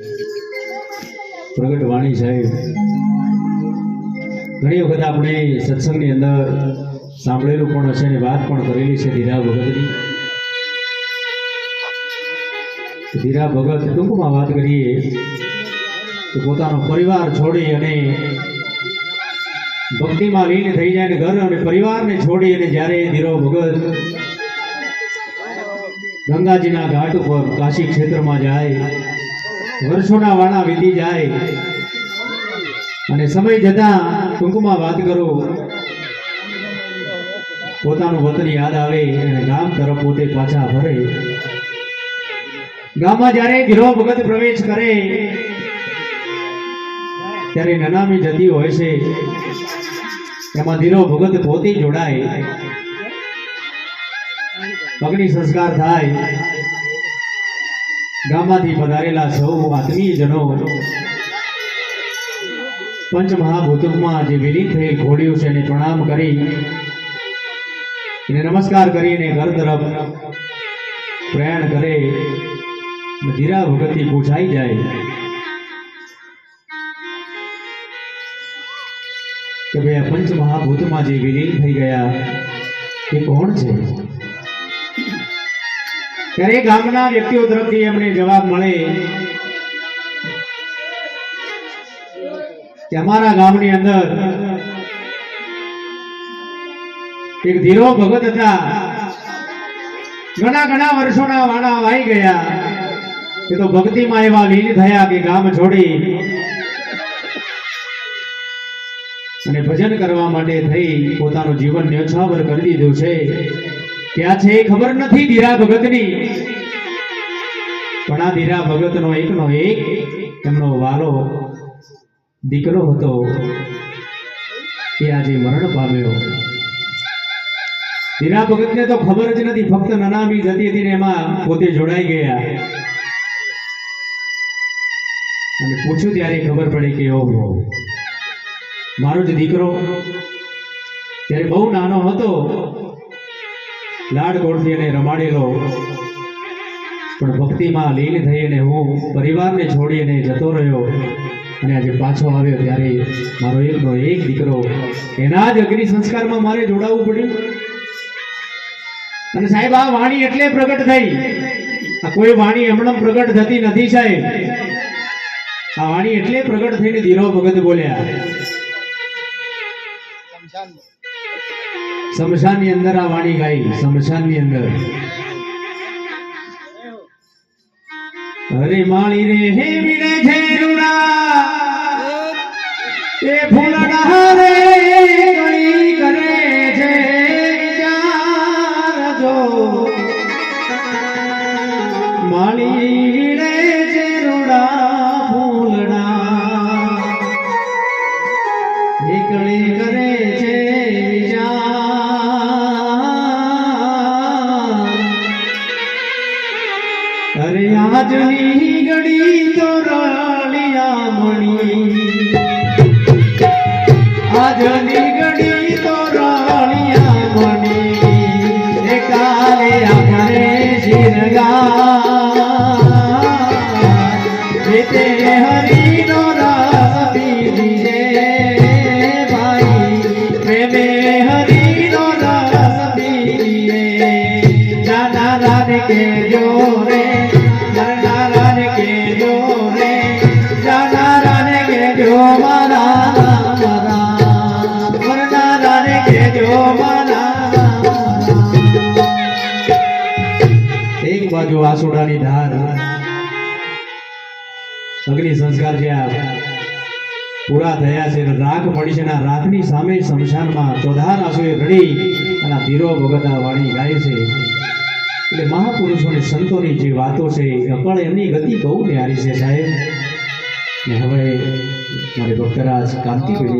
પ્રગટ વાણી સાહેબ, ઘણી વખત આપણે સત્સંગની અંદર સાંભળેલું પણ હશે અને વાત પણ કરેલી છે ધીરા ભગતની. ધીરા ભગત ટૂંકમાં વાત કરીએ તો પોતાનો પરિવાર છોડી અને ભક્તિમાં લીન થઈ જાય ઘર અને પરિવારને છોડી અને જ્યારે ધીરો ભગત ગંગાજીના ઘાટ ઉપર કાશી ક્ષેત્રમાં જાય વર્ષોના વાણા વીતી જાય. અને સમય જતા ટૂંકમાં વાત કરો. પોતાનું વતન યાદ આવે અને ગામ તરફ પોતે પાછા ફરે. ગામમાં જ્યારે ગિરો ભગત પ્રવેશ કરે, ત્યારે નનામી જતી હોય છે. એમાં ધીરો ભગત પોતે જોડાય. અગ્નિ સંસ્કાર થાય. ગામમાંથી પધારેલા સૌ આત્મીયજનો. પંચ મહાભૂતમાં જે વિલીન થયેલ ઘોડીઓ છે એને પ્રણામ કરી. એને નમસ્કાર કરીને ઘર તરફ પ્રયાણ કરે. ધીરા ભગતથી પૂછાઈ જાય. કે ભાઈ આ પંચ મહાભૂતમાં જે વિલીન થઈ ગયા, એ કોણ છે? ત્યારે ગામના વ્યક્તિઓ તરફથી એમને જવાબ મળે. કે અમારા ગામની અંદર એક ધીરો ભગત હતા. ઘણા ઘણા વર્ષોના વાણા વાઈ ગયા. એ તો ભક્તિમાં એવા લીન થયા કે ગામ છોડી અને ભજન કરવા માટે થઈ પોતાનું જીવન ન્યોછાવર કરી દીધું છે. ક્યાં છે ખબર નથી ધીરા ભગતની. પણ આ ધીરા ભગતનો એકનો એક એમનો વાલો દીકરો હતો એ આજે મરણ પામ્યો. ધીરા ભગતને તો ખબર જ નથી, ફક્ત નનામી જતી હતી ને એમાં પોતે જોડાઈ ગયા. અને પૂછ્યું ત્યારે ખબર પડી કે ઓહો, મારો જ દીકરો ત્યારે બહુ નાનો હતો. લાડકોડથી એને રમાડેલો. પણ ભક્તિમાં લીન થઈ અને હું પરિવારને છોડી અને જતો રહ્યો. અને આજે પાછો આવ્યો ત્યારે મારો એકનો એક દીકરો એના જ અગ્નિ સંસ્કારમાં મારે જોડાવવું પડ્યું. અને સાહેબ, આ વાણી એટલે પ્રગટ થઈ. આ કોઈ વાણી હમણાં પ્રગટ થતી નથી સાહેબ. આ વાણી એટલે પ્રગટ થઈને ધીરો ભગત બોલ્યા. શમશાનની અંદર આ વાણી ગાઈ. શમશાનની અંદર. અરે માણી રે, હે વીણે છે એ ફૂલડા રે ગણી કરે છે વિચારજો માળી અરે આજની ઘડી તો રાલિયા મણી. આજની ઘડી તો રાલિયા મણી. કાલે આખરે શિરગા જેતે હરિનો રસ પીધીએ ભાઈ. પ્રેમે હરિનો રસ કેજો રે જાનારા બાજુ આસોડાની ધાર. અગ્નિ સંસ્કાર જે પૂરા થયા છે રાખ પડી છે રાતની સામે શમશાનમાં ચોધાર આંસુએ રડી અને ધીરો ભગતા વાણી ગાય છે. એટલે મહાપુરુષોની સંતોની જે વાતો છે અકળ એમની ગતિ બહુ ન્યારી છે સાહેબ. ને હવે મારે ભક્તરાજ કાંતિભાઈ